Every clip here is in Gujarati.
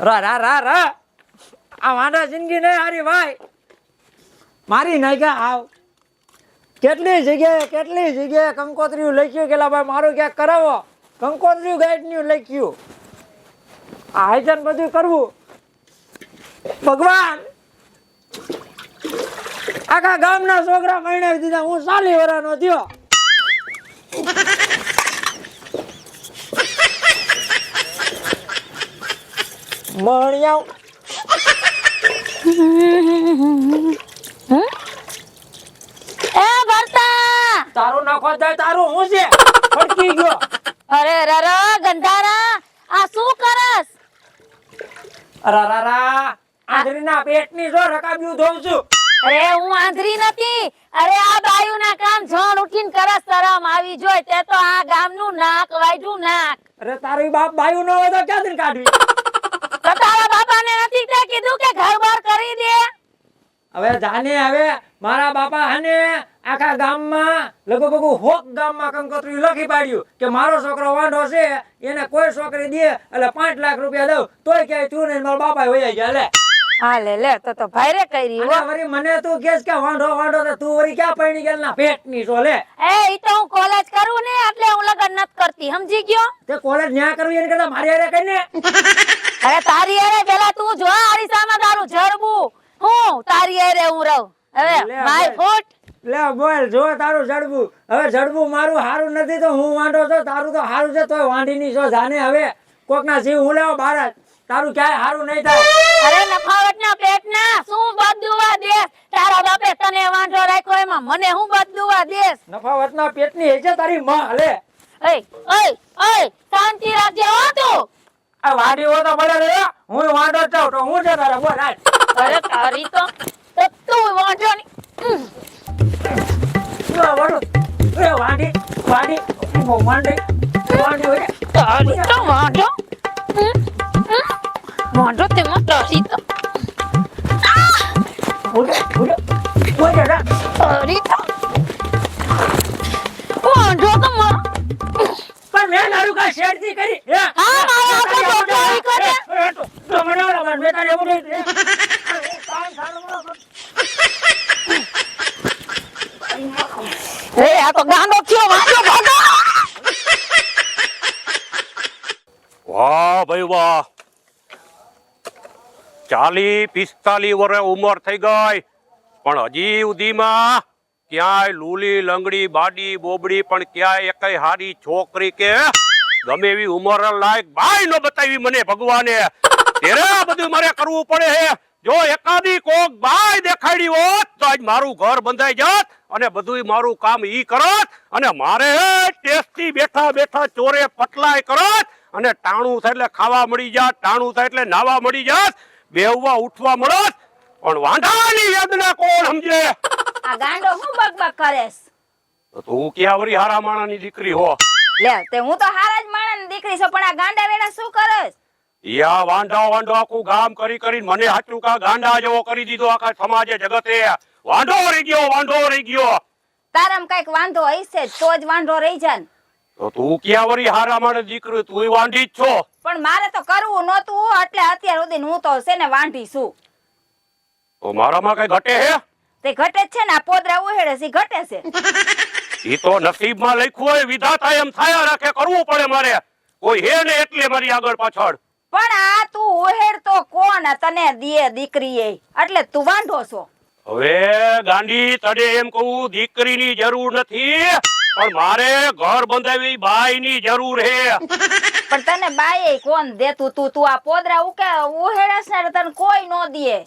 રા રા રા રા. આ વાંડા જિંદગી નહીં હારી, ભાઈ. મારી નાખ્યા આવ કેટલી જગ્યાએ કેટલી જગ્યાએ કંકોત્રીયું લખ્યું કેલા ભાઈ, મારું ક્યાંક કરાવો. કંકોત્રીયું ગાઈડનું લખ્યું. આ આયોજન બધું કરવું. ભગવાન! આખા ગામના છોકરા પરણાવી દીધા. હું સાલી વરાનો થયો. મણિયાવ એ ભરતા! તારું નખો જાય તારું હું છે? ફટકી ગયો. અરે રર ગંધારા આ શું કરસ? અરા રા રા પેટની જો રકાબ્યું ધોઉં છું. અરે હું આંધરી નથી. અરે આ બાયુ ના કામ જણ ઉઠીને કરસ તરમ આવી જોય તે તો આ ગામનું નાક વાઢ્યું નાક. અરે તારી બાપ બાયુ નો હોય તો ક્યાંથી કાઢવી? તો તારા બાપાને નથી તે કીધું કે ઘર બાર કરી દે. હવે જાને હવે મારા બાપા હને આખા ગામમાં લગભગ હોક ગામમાં કંકોત્રી લખી પાડ્યું કે મારો છોકરો વાંઢો છે એને કોઈ છોકરી દે એટલે પાંચ લાખ રૂપિયા દઉં તોય ક્યાંય તું નહીં મારા બાપા હોય ગયા લે. હા લે લે તો તો ભાઈરે કરી હો. વળી મને તું કેસ કે વાંઢો વાંઢો તો તું વળી ક્યાં પૈણી ગયેલ? ના પેટની છો લે. એ ઈ તો હું કોલેજ કરું ને એટલે હું લગન નત કરતી સમજી ગયો? કોલેજ ન્યા કરવી એને કરતા મારી હારે કરીને અરે તારી હારે પેલા તું જો આરીસામાં તારું જરબું. હું તારી હારે હું રહું. હવે માય ફૂટ. લે બોલ જો તારું જડબું. હવે જડબું મારું હારું નથી તો હું વાંઢો છો? તારું તો હારું છે તોય વાંઢીની છો જાને હવે? કોકના જીવ હું લેવો બાર તારું ક્યાંય હારું નહીં થાય. અરે નફાવટના પેટના શું બદુવા દેશ? તારા બાપે તને વાંઢો રાખ્યો એમાં. મને હું બદુવા દેશ? નફાવતના પેટની હે છે તારી માં હલે ઓય ઓય ઓય. શાંતિ રાખજે હો તું. આ વાડી હો તો ભલે રે. હું વાંડો છું તો હું છે તારે? બોલ હાલ. અરે તારી તો તો તું વાંડો ની. લો, વાડો એ વાડી વાડી ઓ, વાંડે વાંઢી હોય તારી તો વાંડો વાંડો તે તેમાં તારી તો. ઉડે. ઉડે. મેં તારું કરી? હે? હા, મારે આપણે છોકરાએ કરે. એ, એ, તો- તો મને ઓલા મેં તારી એવું નહીં કરી. સારું એ આ તો ગાંડો થયો વાંઢો ભાગો વાહ ભાઈ વાહ. ચાલી પિસ્તાલીસ વર્ષ ઉંમર થઈ ગઈ. પણ હજી સુધીમાં ક્યાંય લૂલી લંગડી બાડી બોબડી પણ ક્યાંય એકય હારી છોકરી કે ગમે એવી ઉંમર લાયક બાય નો બતાવી મને ભગવાને. તેરે આ બધું મારે કરવું પડે હે. જો એકાદી કોક બાય દેખાડી હોત તો આજ મારું ઘર બંધાઈ જાત અને બધુંય મારું કામ ઈ કરત અને મારે ટેસ્ટી બેઠા બેઠા ચોરે પટલાય કરત અને ટાણું થાય એટલે ખાવા મળી જાત ટાણું થાય એટલે નાવા મળી જાત બેહવા ઉઠવા મળત. પણ વાંધાની વેદના કોણ સમજે? આ ગાંડો હું બકબક કરેસ તો ક્યાં વરી હારા માણાની દીકરી હો? લે તે હું તો હારા દીકરી છો પણ આ ગાંડા વેડા શું કરસ યા વાંઢો વાંઢો આખું ગામ કરી કરીને મને હાચું કા ગાંડા જેવો કરી દીધો આખા સમાજે જગતે. વાંઢો રહી ગયો વાંઢો રહી ગયો. તારામ કંઈક વાંધો હશે તો જ વાંધો રહી જાય ને. તો તું ક્યાં વરી હારા માણે દીકરી? તું વાંઢી જ છો. પણ મારે તો કરવું નહોતું એટલે અત્યાર સુધી હું તો છે ને વાંઢી છું. તો મારામાં કઈ ઘટે હે? તે ઘટે છે ને આ પોદરા ઉહેડે છે ઘટે છે. ઈ તો નસીબમાં લખ્યું હોય વિધાતા એમ થયા રાખે કરવું પડે મારે. કોઈ હે ને એટલે મારી આગળ પાછળ? પણ આ તું ઉહેડ તો કોણ તને દે દીકરીએ? એટલે તું વાંઢો છો. હવે ગાંડી તડે એમ કહું દીકરીની જરૂર નથી પણ મારે ઘર બંધાવી બાઈની જરૂર હે. પણ તને બાએ કોણ દેતું તું? તું આ પોદરા ઉકે ઉહેડસ ને તને કોઈ નો દે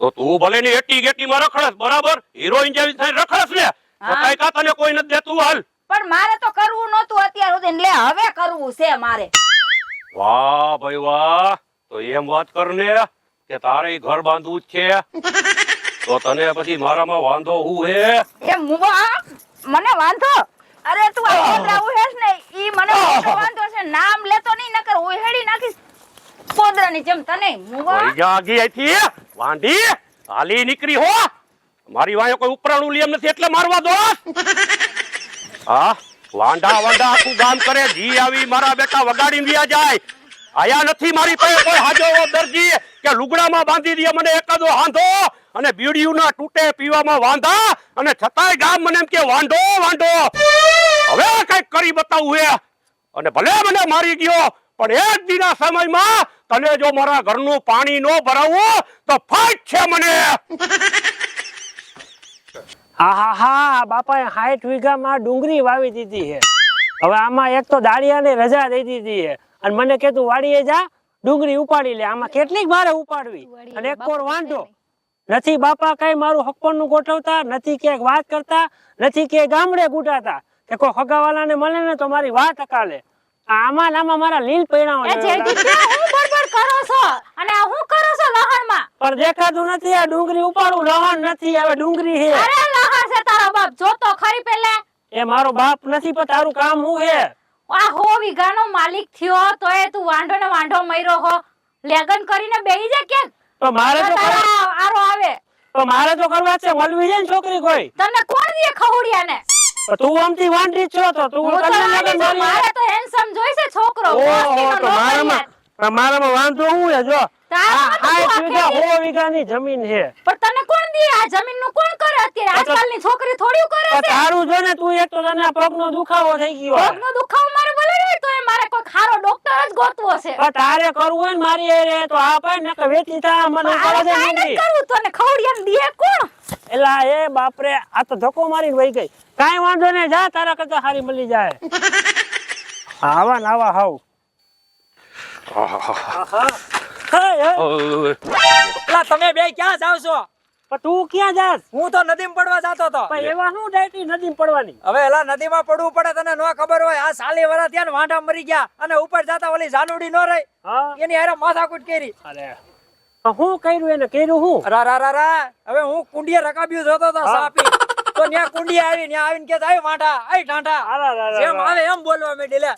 તો તું ભલે ની એટી ગેટી માં રખડસ બરાબર? હિરોઈન જેવી થઈને રખડસ ને. તો. કા તને કોઈ નથી દેતું હાલ? પણ મારે તો કરવું નહોતું અત્યાર સુધી. એટલે હવે કરવું છે મારે. વાહ ભાઈ વાહ. તો એમ વાત કર ને કે તારે ઘર બાંધવું જ છે. તો તને પછી મારામાં વાંધો હું હે? એ મુવા મને વાંધો? અરે તું આ પોદરા ઉહેસ ને ઈ મને વાંધો છે. નામ લેતો નહીં નકર ઉહેડી નાખીશ. પોદરાની જેમ તને મુવા વળી જા આગી અહીંથી હાલી નીકળી હો. મારી વાંહે કોઈ ઉપરાણું લેમ નથી એટલે મારવા દો. હા? વાંડા વાંડા આખું ગામ કરે, જી આવી, મારા બેટા વગાડી વ્યા જાય. આયા નથી મારી પાસે કોઈ હાજો દરજી કે લુગડામાં બાંધી દે, મને એકાદો હાંધો અને બીડીયુના તૂટે પીવામાં વાંધા અને છતાંય ગામ મને એમ કે વાંઢો વાંઢો. હવે કંઈક કરી બતાવું હે. અને ભલે મને મારી ગયો, પણ એક દિના સમયમાં તને જો મારા ઘરનું પાણી નો ભરાવું, તો ફાટ છે મને. હા હા હા બાપાએ સાઠ વીઘામાં ડુંગળી વાવી દીધી છે. હવે આમાં એક તો દાળિયાને રજા દઈ દીધી છે. અને મને કે તું વાડીએ જા ડુંગળી ઉપાડી લે. આમાં કેટલીક મારે ઉપાડવી. અને એક કોર વાંધો. નથી બાપા કઈ મારું હકપણનું ગોઠવતા નથી ક્યાંક વાત કરતા નથી કે ગામડે ગુટાતા. કે કોઈ હગાવાલાને મળે ને તો મારી વાત અકાલે. આમાં નામાં મારા લીલ પૈણા હું કરો છો? અને હું કરો છો લહણમાં પણ દેખાતું નથી આ ડુંગળી ઉપાડું લહણ નથી હવે ડુંગળી છે. છે તારો બાપ? જોતો ખરી પેલે. એ મારો બાપ નથી પણ તારું કામ હું હે આ હો વીઘાનો માલિક થયો તોય તું વાંઢો ને વાંઢો મયરો હો. લેગન કરીને બેહી જા કે તો મારે તો આરો આવે. તો મારે તો કરવા છે મલવી છે ને છોકરી કોઈ? તને કોણ દે ખવડિયા ને તું આમથી વાંઢી છો તો તું તો તને લગન મારી- મારે તો હેન્ડસમ જોઈશે છોકરો ઓહો, તો મારામાં મારામાં વાંધો હું હે જો. વીઘાની જમીન છે. પણ તને કોણ દે આ જમીનનું કોણ કરે અત્યારે? આજકાલની છોકરી થોડી કરે છે. તારું જો ને તું એક તો તને પગનો દુખાવો થઈ ગયો પગનો દુખાવો મારે ભલે નહીં તો એ મારે કોઈ ખારો ડોક્ટર જ ગોતવો છે. તારે કરવું હોય ને મારી હારે તો આ પાડ ને કે વેચી થા મને કરે છે કાંઈ નથી જિંદગી. કરવું ખવડિયાને દે કોણ? એલા એ બાપરે આ તો ધક્કો મારીને વહી ગઈ. કાઈ વાંધો નહીં જા તારા કરતા સારી મળી જાય. આવા ને આવા હાવ. હે, હે. પેલા તમે બે ક્યાં જાવ છો? પણ તું ક્યાં જાસ હું તો નદીમાં પડવા જાતો તો પણ એવા શું ડાયટી નદી પડવાની? હવે એલા નદીમાં પડવું પડે તને ન ખબર હોય આ સાલી વરા ત્યાં વાંઢા મરી ગયા અને ઉપર જાતા ઓલી જાનુડી નો રહી. એની હારે માથાકૂટ કરી. અરે. હું કર્યું એને? કર્યું હું? રા રા રા રા. હવે હું કુંડીએ રકાબ્યું જોતો તો સાપી. તો ત્યાં કુંડીએ આવી ત્યાં આવીને કે જાય વાંઢા આઈ ઢાંઢા. જેમ આવે એમ બોલવા માંડી લે.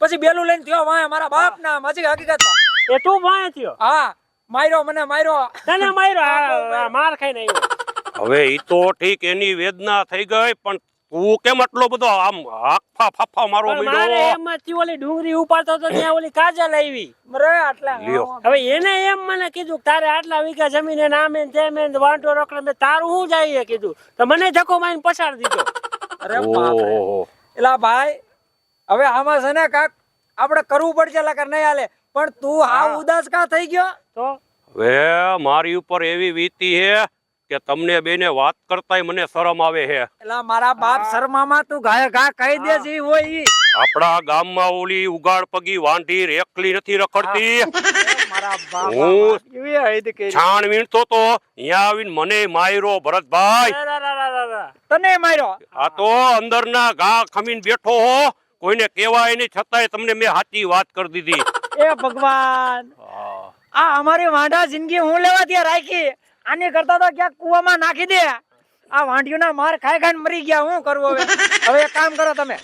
પછી બેલું લઈને થયો વાંહે મારા બાપ ના હજી હકીકતમાં. એ તું ભાઈ થયો. હા માર્યો મને માર્યો. તને માર્યો? માર ખાઈને આવ્યો હવે ઈ તો ઠીક એની વેદના થઈ ગઈ પણ તું કેમ આટલો બધો આમ આખા ફાફા મારો મળ્યો મારે એમ એમાંથી ઓલી ડુંગરી ઉપાડતો તો ત્યાં ઓલી કાજલ આવી. મરે આટલા. હવે એને એમ મને કીધું કે તારે આટલા વીઘા જમીન એ નામે તે મે વાંટો રોકડે મેં તારું હું જાય કીધું. તો મને ધક્કો મારીને પછાડ દીધો. અરે બાપ એલા ભાઈ હવે આમાં છે ને કાક આપણે કરવું પડશે લકર નહીં હાલે? પણ તું આ ઉદાસ કા થઈ ગયો? તો? હવે મારી ઉપર એવી વીતી હે કે તમને બેને વાત કરતાય મને શરમ આવે હે. એલા મારા બાપ શરમામાં તું ઘાય ગા કહી દે જી હોય ઈ. આપણા ગામમાં ઓલી ઉગાડ પગી વાંઢી રેકલી નથી રખડતી. મારા બાપ હું કેવી હૈદ કરી. છાણ વીણતો તો અહીંયા આવીને મને માર્યો ભરતભાઈ. તને માર્યો? આ તો અંદરના ગા ખમીને બેઠો હો. કોઈને કહેવાય નહીં છતાંય તમને મેં સાચી વાત કરી દીધી. એ ભગવાન. આ, અમારી વાંઢા જિંદગી હું લેવા ત્યાં રાખી? આની કરતા તો ક્યાંક કુવામાં નાખી દે. આ વાંઢીઓના માર ખાઈ ખાઈને મરી ગયા હું કરવું હવે? હવે એક કામ કરો તમે.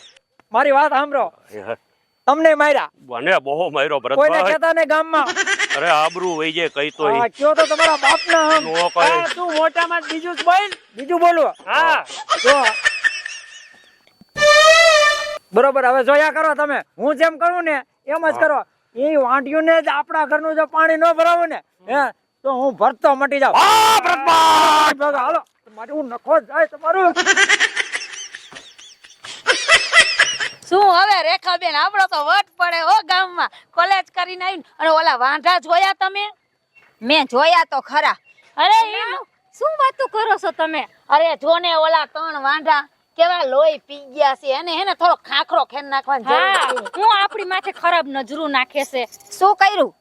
મારી વાત સાંભળો. તમને માર્યા. મને બહુ માર્યો કોઈને ભરતભાઈ કહેતા ને ગામમાં? અરે આબરૂ વહી જાય કઈ તો હા, કયો તો તમારા હમ. નો તું મોટામાં બીજું બોલ. બીજું બોલું. હા જો. બરોબર હવે જોયા કરો તમે. હું જેમ કરું ને એમ જ કરો. એ વાંઢિયું જ આપણા ઘરનું જો પાણી ન ભરાવું ને હે તો હું ભરતો મટી જાઉં. હાલો. મારું નખો જાય તમારું. શું હવે રેખાબેન આપણો તો વટ પડે હો ગામમાં. કોલેજ કરીને આવીને અને ઓલા વાંઢા જોયા તમે? મેં જોયા તો ખરા. અરે શું વાતો કરો છો તમે? અરે જો ને ઓલા ત્રણ વાંઢા. કેવા લોહી પી ગયા છે? એને એને થોડો ખાખરો ખેન નાખવાની જરૂર છે હું આપણી માથે ખરાબ નજરું નાખે છે. શું કર્યું?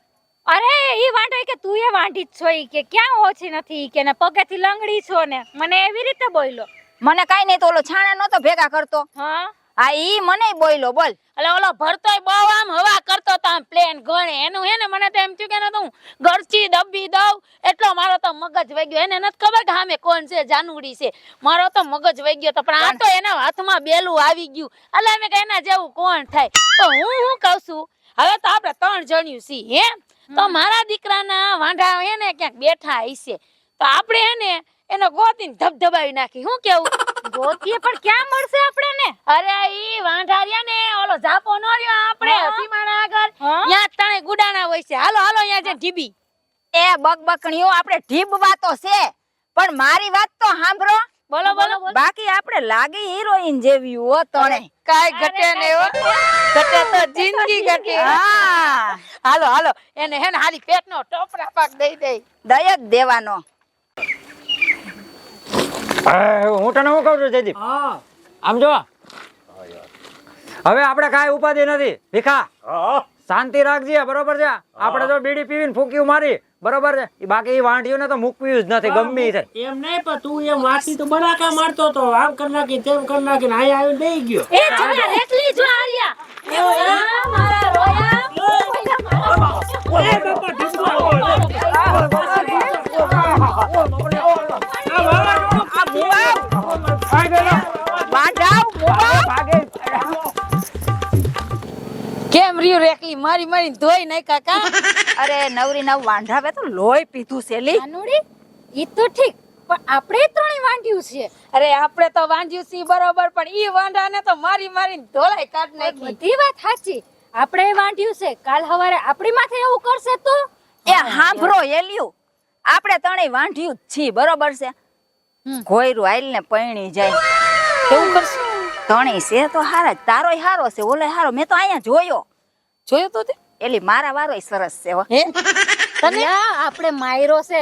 અરે ઈ વાંઢો કે તું એ વાંઢી જ છો ઈ કે ક્યાં ઓછી નથી કે ને પગેથી લંગડી છો ને. મને એવી રીતે બોલ્યો. મને કાઈ નહીં તો ઓલો છાણા નતો ભેગા કરતો. હા? હા ઈ મને બોલ્યો બોલ. એટલે ઓલો ભરતોય બહુ આમ હવા કરતો તો આમ પ્લેન ગણે. એનું હે ને મને તો એમ થયું કે ને તો હું ગરચી દબી દઉં. એટલો મારો તો મગજ વગ્યો ગયો. એને નથી ખબર કે હામે કોણ છે જાનુડી છે. મારો તો મગજ વગ્યો તો પણ આ તો એના હાથમાં બેલું આવી ગયું. એટલે અમે કે એના જેવું કોણ થાય? તો હું હું કહું છું? હવે તો આપણે ત્રણ જણ્યું છીએ હે? તો મારા દીકરાના વાંઢા હે ને ક્યાંક બેઠા હશે. તો આપણે હે ને એનો ગોતીને ધબધબાવી નાખી. શું કેવું? ગોતીએ પણ ક્યાં મળશે આપણે ને અરે ઈ વાંઢારિયા ને ઓલો ઝાપો નો રહ્યો આપણે હસીમાણા આગળ. ત્યાં તણે ગુડાણા હોય છે. હાલો હાલો અહીંયા જે ઢીબી. એ બકબકણીઓ આપણે ઢીબ વાતો છે. પણ મારી વાત તો સાંભળો. બોલો બોલો બાકી આપણે લાગી હિરોઈન જેવી હો તણે કાઈ ઘટે ને હો. ઘટે તો જિંદગી ઘટે. હા. હાલો હાલો. એને હે ને હારી પેટનો ટોપરા પાક દઈ દઈ જ દેવાનો. હું તને શું કહું છું જયદીપ? આમ જો. હવે આપણે કાંઈ ઉપાધિ નથી. ભીખા. શાંતિ રાખજે બરોબર છે? આપણે તો બીડી પીવીને ફૂકી મારી બરોબર છે? બાકી વાંઢીઓને તો મૂકવી જ નથી ગમે છે એમ નહીં પણ તું એમ વાસી તો બડાકા મારતો તો આમ કરી નાખી તેમ કરી નાખી અહીંયા આવી બેહી ગયો. એ છોકરા રેખલી જો આર્યા એ મારા રોયા. વાંઢાવ મારી મારી ધોઈ નઈ કા? અરે નવરી નવ વાંઢાવે તો લોહી પીધું છે લી. નાનુડી ઈ તો ઠીક પણ આપણે ત્રણેય વાંઢ્યું છે. અરે આપણે તો વાંધ્યું છે બરોબર પણ ઈ વાંઢાને તો મારી મારી ધોળાઈ કાઢ નાખી. બધી વાત સાચી. આપણે વાંઢ્યું છે કાલ હવારે આપણી માથે એવું કરશે તો? એ હાંભરો એલ્યું આપણે ત્રણેય વાંઢ્યું જ છીએ બરોબર છે? ઘોયરું આઈલ ને પૈણી જાય. એવું કરશું? ત્રણેય છે તો હારા તારોય હારો છે ઓલે હારો. મેં તો અહીંયા જોયો. જોયું તો તે? એલી મારા વારોય સરસ છે હો. હે? અલ્યા, આપણે માયરો છે.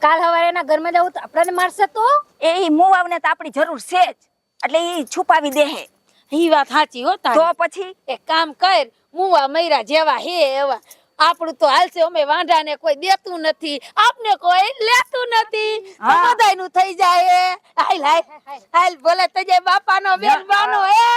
કાલ હવારે એના ઘરમાં જાવ તો આપણને મારશે તો? એ મુવાવને તો આપણી જરૂર છે જ. એટલે એ છુપાવી દેહે ઈ વાત સાચી હો તો પછી? એક કામ કર મુવા મૈરા જેવા હે એવા. આપણું તો હાલશે અમે વાંઢાને કોઈ દેતું નથી. આપને કોઈ લેતું નથી. હા. બધાયનું થઈ જાય હાલ હાલ. હાલ બોલે તજે બાપાનો બેન બાનો હે.